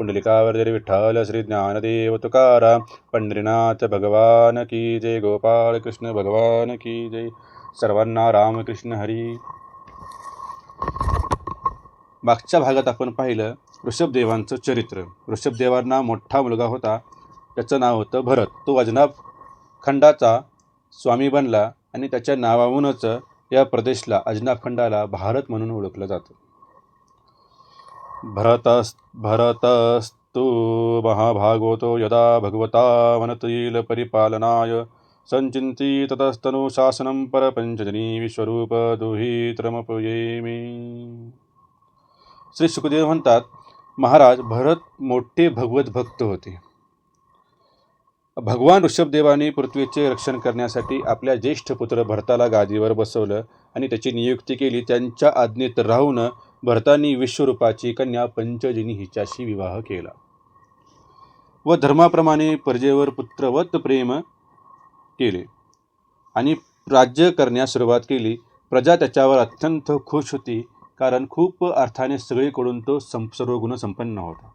पुंडलिकावर्धरी विठ्ठल श्री ज्ञानदेव तुकाराम पंढरीनाथ भगवान की जय गोपाळ कृष्ण भगवान की जय सर्वांना रामकृष्ण हरी मागच्या भागात आपण पाहिलं ऋषभदेवांचं चरित्र. ऋषभदेवांना मोठा मुलगा होता. त्याचं नाव होतं भरत. तो अजनाब खंडाचा स्वामी बनला आणि त्याच्या नावाहूनच या प्रदेशला अजनाब खंडाला भारत म्हणून ओळखलं जातं. भरतस् भरतस्तु महाभागवतो यदा भगवता वनतील परिपालनाय ततस्तनुशासनं परपञ्चजनी शासनं श्री सुखदेव म्हणतात महाराज भरत मोठे भगवत भक्त होते. भगवान ऋषभदेवाने पृथ्वीचे रक्षण करण्यासाठी आपल्या ज्येष्ठ पुत्र भरताला गादीवर बसवलं आणि त्याची नियुक्ती केली. त्यांच्या आज्ञेत राहून भरतांनी विश्वरूपाची कन्या पंचजिनी हिच्याशी विवाह केला. व धर्माप्रमाणे प्रजेवर पुत्रवत प्रेम केले. आणि राज्य करण्यास सुरुवात केली. प्रजा त्याच्यावर अत्यंत खुश होती कारण खूप अर्थाने सगळीकडून तो सं सर्व गुणसंपन्न होता.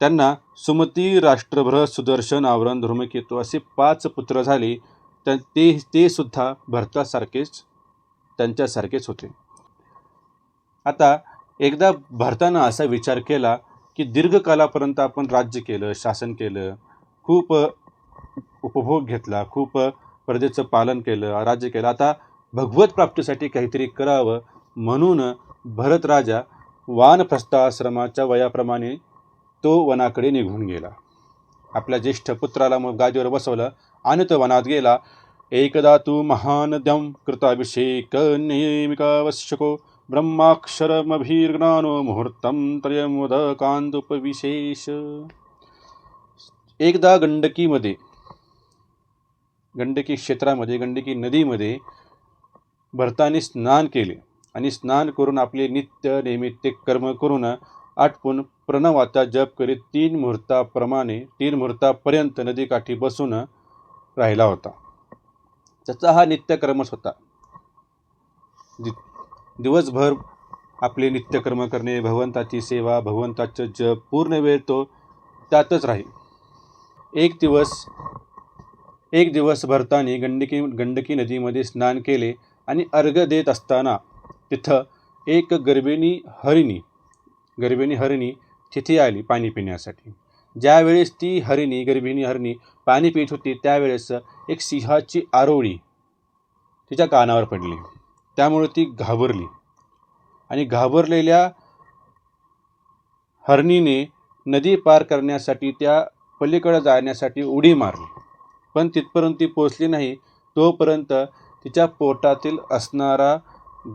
त्यांना सुमती राष्ट्रभ्र सुदर्शन आवरण धर्मकेतू असे पाच पुत्र झाले. त्या ते ते सुद्धा भरतासारखेच त्यांच्यासारखेच होते. आता एकदा भारतानं असा विचार केला की दीर्घकालापर्यंत आपण राज्य केलं शासन केलं खूप उपभोग घेतला खूप प्रजेचं पालन केलं राज्य केलं. आता भगवत प्राप्तीसाठी काहीतरी करावं म्हणून भरत राजा वानप्रस्थाश्रमाच्या वयाप्रमाणे तो वनाकडे निघून गेला. आपल्या ज्येष्ठ पुत्राला मग गादीवर बसवलं आणि तो वनात गेला. एकदा तू महानद्यम कृताभिषेक नियमिकावश्यको ब्रह्माक्षरमभिर्ज्ञानो मुहूर्तम त्रयमुदकांतुपविशेष एकदा गंडकीमध्ये गंडकी क्षेत्रामध्ये गंडकी नदीमध्ये भरताने स्नान केले आणि स्नान करून आपले नित्य नैमित्य कर्म करून आटपून प्रणवाचा जप करीत तीन मुहूर्ताप्रमाणे तीन मुहूर्तापर्यंत नदीकाठी बसून राहिला होता. त्याचा हा नित्यकर्मच होता. दि दिवसभर आपले नित्यकर्म करणे भगवंताची सेवा भगवंताचं जप पूर्ण वेळ तो त्यातच राहील. एक दिवस एक दिवस भरताने गंडकी गंडकी नदीमध्ये स्नान केले आणि अर्घ देत असताना तिथं एक गर्भिणी हरिणी गर्भिणी हरिणी तिथे आली पाणी पिण्यासाठी. ज्यावेळेस ती हरिणी गर्भिणी हरिणी पाणी पित होती त्यावेळेस एक सिंहाची आरोळी तिच्या कानावर पडली. त्यामुळे ती घाबरली. आणि घाबरलेल्या हरणीने नदी पार करण्यासाठी त्या पलीकडे जाण्यासाठी उडी मारली. पण तिथपर्यंत ती पोचली नाही. तोपर्यंत तिच्या पोटातील असणारा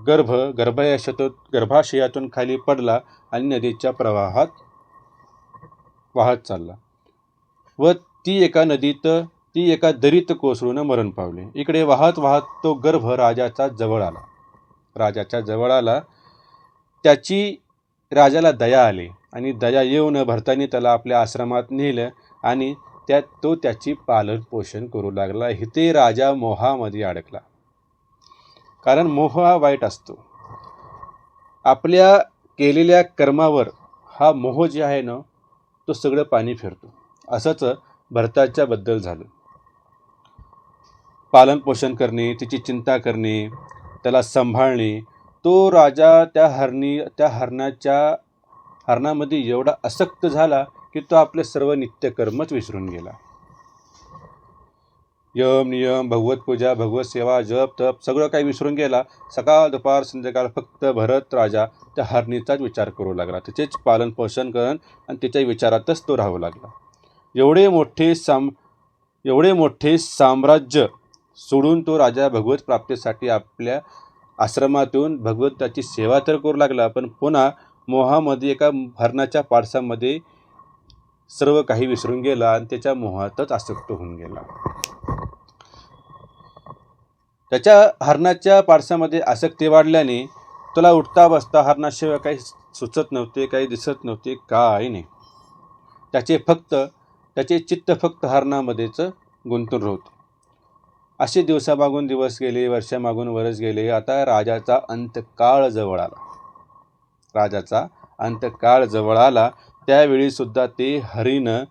गर्भ गर्भाशयातून गर्भाशयातून खाली पडला आणि नदीच्या प्रवाहात वाहत चालला. व ती एका नदीत ती एका दरीत कोसळून मरण पावले. इकडे वाहत वाहत तो गर्भ राजाचा जवळ आला. राजाच्या जवळ आला. त्याची राजाला दया आली आणि दया येऊन भरतानी त्याला आपल्या आश्रमात नेलं आणि त्यात तो त्याची पालन पोषण करू लागला. इथे राजा मोहामध्ये अडकला. कारण मोह हा वाईट असतो. आपल्या केलेल्या कर्मावर हा मोह जे आहे ना तो सगळं पाणी फिरतो. असंच भरताच्याबद्दल झालं. पालनपोषण करणे तिची चिंता करणे त्याला सांभाळणे तो राजा त्या हरणी त्या हरणाच्या हरणामध्ये एवढा आसक्त झाला की तो आपले सर्व नित्यकर्मच विसरून गेला. यम नियम भगवत पूजा भगवत सेवा जप तप सगळं काही विसरून गेला. सकाळ दुपार संध्याकाळ फक्त भरत राजा त्या हरणीचाच विचार करू लागला. तिचेच पालन पोषण करण आणि तिच्या विचारातच तो राहू लागला. एवढे मोठे साम एवढे मोठे साम्राज्य सोडून तो राजा भगवत प्राप्तीसाठी आपल्या आश्रमातून भगवंताची सेवा तर करू लागला पण पुन्हा मोहामध्ये एका हरणाच्या पारसामध्ये सर्व काही विसरून गेला आणि त्याच्या मोहातच आसक्त होऊन गेला. त्याच्या हरणाच्या पारसामध्ये आसक्ती वाढल्याने तुला उठता बसता हरणाशिवाय काही सुचत नव्हते काही दिसत नव्हते काही नाही. त्याचे फक्त त्याचे चित्त फक्त हरणामध्येच गुंतून राहत. असे दिवसामागून दिवस गेले वर्षामागून वर्ष गेले. आता राजाचा अंतकाळ जवळ आला. राजाचा अंतकाळ जवळ आला. त्यावेळी सुद्धा ते हरीनं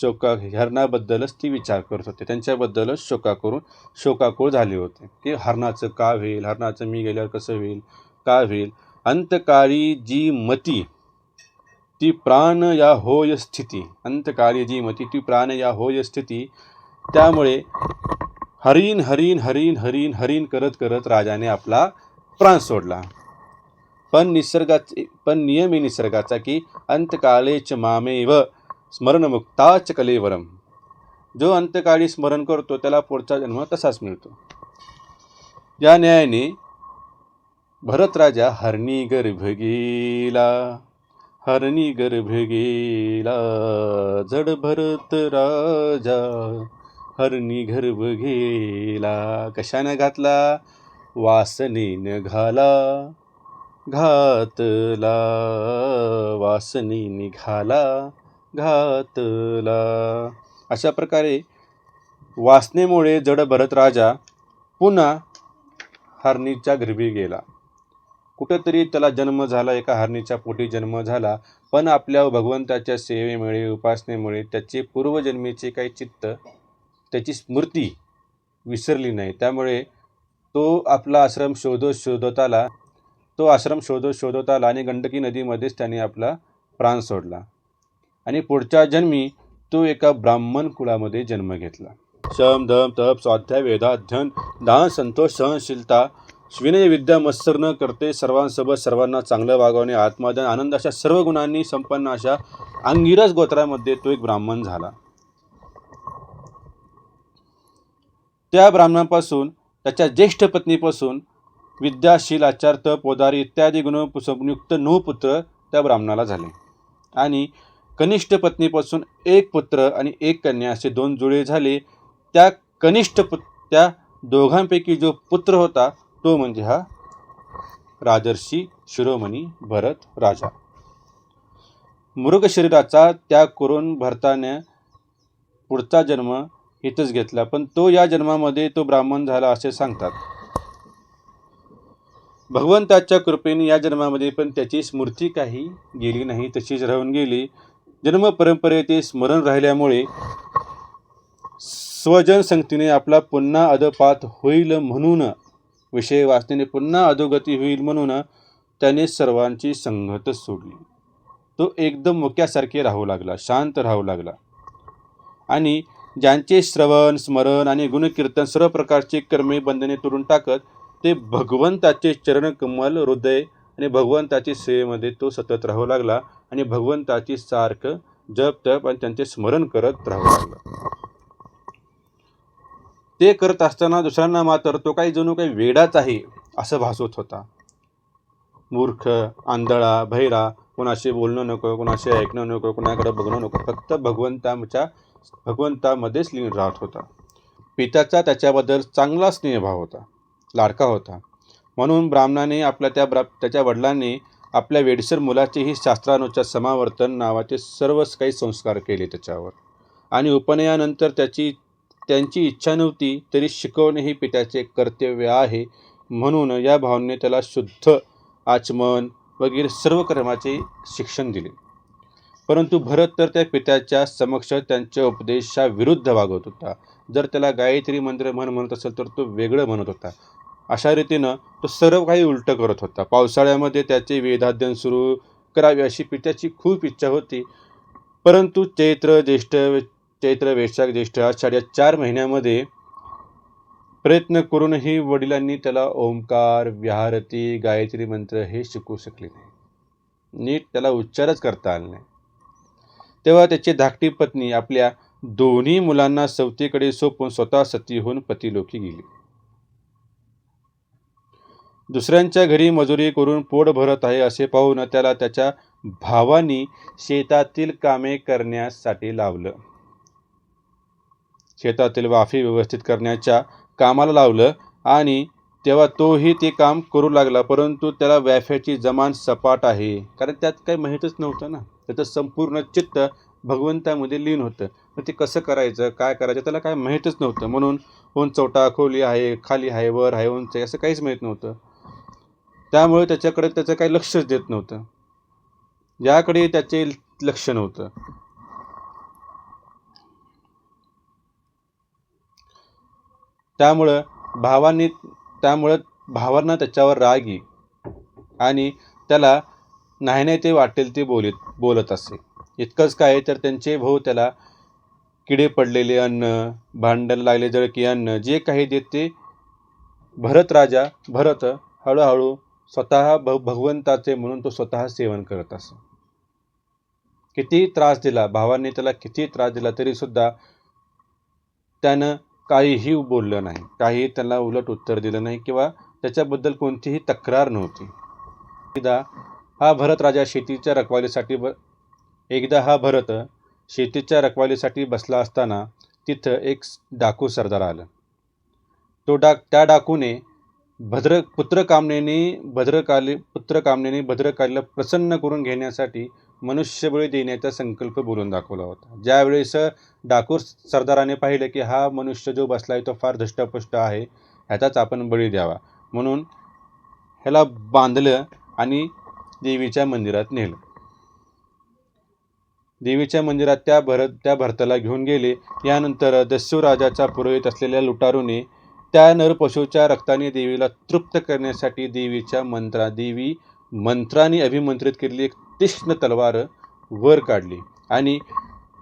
शोका हरणाबद्दलच ती विचार करत होते. त्यांच्याबद्दलच शोका करून शोकाकुळ झाले होते. की हरणाचं का होईल? हरणाचं मी गेल्यावर कसं होईल? का होईल? अंतकाळी जी मती ती प्राण या होय स्थिती. अंतकाळी जी मती ती प्राण या होय स्थिती. त्यामुळे हरीन हरीन हरीन हरीन हरीन करत करत राजाने आपला प्राण सोडला. पण निसर्गाचे पण नियम आहे निसर्गाचा की अंतकालेच मामेव स्मरणमुक्ताच कलेवरम. जो अंतकाळी स्मरण करतो त्याला पुढचा जन्म तसाच मिळतो. या न्यायाने भरत राजा हरणी गर्भ गेला हरणी गर्भ गेला जड भरत राजा हरणी गर्भ गेला कशानं घातला? वासनेनं घाला. घातला. वासनी निघाला घातला. अशा प्रकारे वासनेमुळे जड भरत राजा पुन्हा हरणीच्या गर्भी गेला. कुठंतरी त्याला जन्म झाला एका हरणीच्या पोटी जन्म झाला. पण आपल्या भगवंताच्या सेवेमुळे उपासनेमुळे त्याचे पूर्वजन्मीचे काही चित्त त्याची स्मृती विसरली नाही. त्यामुळे तो आपला आश्रम शोधत शोधत आला तो आश्रम शोधत शोधत आला आणि गंडकी नदीमध्येच त्याने आपला प्राण सोडला आणि पुढच्या जन्मी तो एका ब्राह्मण कुळामध्ये जन्म घेतला. शम धम तप स्वाध्याय वेदाध्ययन दान संतोष सहनशीलता विनय विद्या मत्सर न करते सर्वांसोबत सर्वांना चांगलं वागवणे आत्मादान आनंद अशा सर्व गुणांनी संपन्न अशा अंगिरस गोत्रामध्ये तो एक ब्राह्मण झाला. त्या ब्राह्मणापासून त्याच्या ज्येष्ठ पत्नीपासून विद्याशील आचार तप ओदारी इत्यादी गुणसंयुक्त नऊ पुत्र त्या ब्राह्मणाला झाले. आणि कनिष्ठ पत्नीपासून एक पुत्र आणि एक कन्या असे दोन जुळे झाले. त्या कनिष्ठ पु त्या दोघांपैकी जो पुत्र होता तो म्हणजे हा राजर्षी शिरोमणी भरत राजा. मृग शरीराचा त्याग करून भरताने पुढचा जन्म इथंच घेतला. पण तो या जन्मामध्ये तो ब्राह्मण झाला असे सांगतात. भगवंताच्या कृपेने या जन्मामध्ये पण त्याची स्मृती काही गेली नाही तशीच राहून गेली. जन्म परंपरेचे स्मरण राहिल्यामुळे स्वजन संगतीने आपला पुन्हा अधपात होईल म्हणून विषय वाचनेने पुन्हा अधोगती होईल म्हणून त्याने सर्वांची संगत सोडली. तो एकदम मुक्यासारखे राहू लागला शांत राहू लागला. आणि ज्यांचे श्रवण स्मरण आणि गुणकीर्तन सर्व प्रकारचे कर्मे बंधने तोडून टाकत ते भगवंताचे चरणकमल हृदय आणि भगवंताची सेवेमध्ये तो सतत राहू लागला आणि भगवंताची सारखं जप तप आणि त्यांचे स्मरण करत राहू लागला. ते करत असताना दुसऱ्यांना मात्र तो काही जणू काही वेडाच आहे असं भासवत होता. मूर्ख आंधळा भैरा कोणाशी बोलणं नको कोणाशी ऐकणं नको कोणाकडे बघणं नको. फक्त भगवंताच्या भगवंतामध्येच लीन राहत होता. पित्याचा त्याच्याबद्दल चांगला स्नेहभाव होता लाडका होता. म्हणून ब्राह्मणाने आपल्या त्या ब्रा त्याच्या वडिलांनी आपल्या वेडसर मुलाचेही शास्त्रानुसार समावर्तन नावाचे सर्व काही संस्कार केले त्याच्यावर. आणि उपनयानंतर त्याची त्यांची इच्छा नव्हती तरी शिकवणे हे पित्याचे कर्तव्य आहे. म्हणून या भावनेने त्याला शुद्ध आचमन वगैरे सर्व कर्माचे शिक्षण दिले. परंतु भरत तर त्या पित्याच्या समक्ष त्यांच्या उपदेशाविरुद्ध वागत होता. जर त्याला गायत्री मंत्र म्हण म्हणत असेल तर तो वेगळं म्हणत होता. अशा रीतीनं तो सर्व काही उलटं करत होता. पावसाळ्यामध्ये त्याचे वेदाध्ययन सुरू करावे अशी पित्याची खूप इच्छा होती. परंतु चैत्र ज्येष्ठ चैत्र वैशाख ज्येष्ठ आषाढ या चार महिन्यामध्ये प्रयत्न करूनही वडिलांनी त्याला ओंकार व्याहारती गायत्री मंत्र हे शिकवू शकले नाही. नीट त्याला उच्चारच करता आले नाही. तेव्हा त्याची धाकटी पत्नी आपल्या दोन्ही मुलांना सवतीकडे सोपून स्वतः सती होऊन पतीलोकी गेली. दुसऱ्यांच्या घरी मजुरी करून पोट भरत आहे असे पाहून त्याला त्याच्या भावानी शेतातील कामे करण्यासाठी लावलं. शेतातील वाफी व्यवस्थित करण्याच्या कामाला लावलं आणि तेव्हा तोही ते काम करू लागला परंतु त्याला व्याफ्याची जमान सपाट आहे. कारण त्यात काही माहीतच नव्हतं ना. त्याचं संपूर्ण चित्त भगवंतामध्ये लीन होतं. मग ते कसं करायचं काय करायचं त्याला काय माहीतच नव्हतं. म्हणून उंच चौटा खोली आहे खाली आहे वर आहे उंच आहे असं काहीच माहीत नव्हतं. त्यामुळे त्याच्याकडे त्याचं काही लक्षच देत नव्हतं. याकडे त्याचे लक्ष नव्हतं. त्यामुळं भावांनी त्यामुळं भावांना त्याच्यावर राग येई आणि त्याला नाही नाही ते वाटेल ते बोलीत बोलत असे. इतकंच काय तर त्यांचे भाऊ त्याला किडे पडलेले अन्न भांडण लागले जळकी अन्न जे काही देत ते भरत राजा भरत हळूहळू स्वतः भ भगवंताचे म्हणून तो स्वतः सेवन करत असे. किती त्रास दिला भावांनी त्याला किती त्रास दिला तरीसुद्धा त्यानं काहीही बोललं नाही. काही त्यांना उलट उत्तर दिलं नाही किंवा त्याच्याबद्दल कोणतीही तक्रार नव्हती. एकदा हा भरत राजा शेतीच्या रखवालीसाठी ब एकदा हा भरत शेतीच्या रखवालीसाठी बसला असताना तिथं एक डाकू सरदार आलं. तो डाक त्या डाकूने भद्र पुत्रकामनेने भद्रकाली पुत्रकामनेने भद्रकालीला प्रसन्न करून घेण्यासाठी मनुष्यबळी देण्याचा संकल्प बोलून दाखवला होता. ज्यावेळेस डाकूर सरदाराने पाहिलं की हा मनुष्य जो बसला आहे तो फार धष्टपुष्ट आहे ह्याचाच आपण बळी द्यावा. म्हणून ह्याला बांधलं आणि देवीच्या मंदिरात नेलं. देवीच्या मंदिरात त्या भरत त्या भरताला घेऊन गेले. यानंतर दस्यू राजाचा पुरोहित असलेल्या लुटारूने त्या नरपशूच्या रक्ताने देवीला तृप्त करण्यासाठी देवीच्या मंत्रा देवी मंत्राने अभिमंत्रित केलेली एक तीक्ष्ण तलवार वर काढली. आणि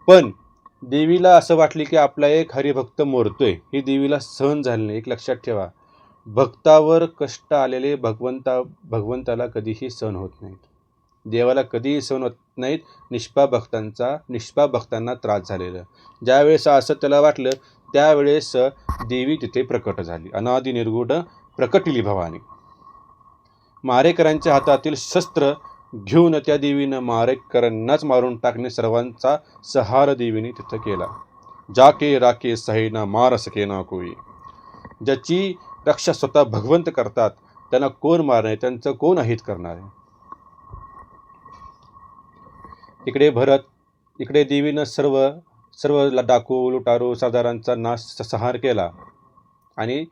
पण देवीला असं वाटले की आपला एक हरिभक्त मोरतोय. ही देवीला सहन झाली नाही. एक लक्षात ठेवा. भक्तावर कष्ट आलेले भगवंता भगवंताला कधीही सहन होत नाहीत. देवाला कधीही सहन होत नाहीत. निष्पा भक्तांचा निष्पा भक्तांना त्रास झालेला. ज्यावेळेस असं त्याला वाटलं त्यावेळेस देवी तिथे प्रकट झाली. अनादि निर्गुढ प्रकटिली भवानी. मारेकरांच्या हातातील शस्त्र घेऊन त्या देवीनं मारेकरांनाच मारून टाकणे सर्वांचा सहार देवीने तिथं केला. जाके राके सहेना मार सके ना कोई. ज्याची रक्षा स्वतः भगवंत करतात त्यांना कोण मारणे त्यांचं कोण अहित करणार? आहे इकडे भरत इकडे देवीनं सर्व सर्व डाकू लुटारू सरदारांचा नाश संहार केला आणि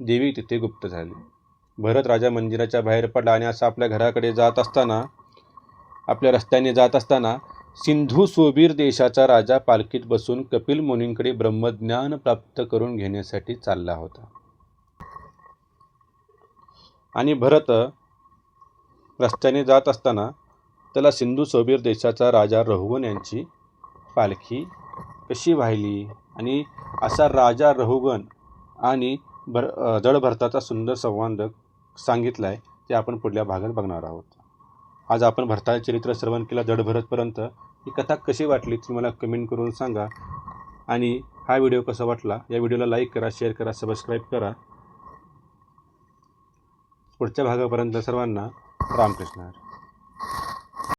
देवी तिथे गुप्त झाली. भरत राजा मंदिराच्या बाहेर पडला आणि असं आपल्या घराकडे जात असताना आपल्या रस्त्याने जात असताना सिंधू सोबीर देशाचा राजा पालखीत बसून कपिल मुनींकडे ब्रह्मज्ञान प्राप्त करून घेण्यासाठी चालला होता. आणि भरत रस्त्याने जात असताना त्याला सिंधू सोबीर देशाचा राजा रघुवन यांची पालखी कशी वाहिली? आणि असा राजा रहुगण आणि भर जडभरताचा सुंदर संवाद सांगितलं आहे ते आपण पुढल्या भागात बघणार आहोत. आज आपण भरताळ चरित्र श्रवण केला जड भरतपर्यंत ही कथा कशी वाटली ती मला कमेंट करून सांगा. आणि हा व्हिडिओ कसा वाटला या व्हिडिओला लाईक करा शेअर करा सबस्क्राईब करा. पुढच्या भागापर्यंत सर्वांना रामकृष्ण हरी.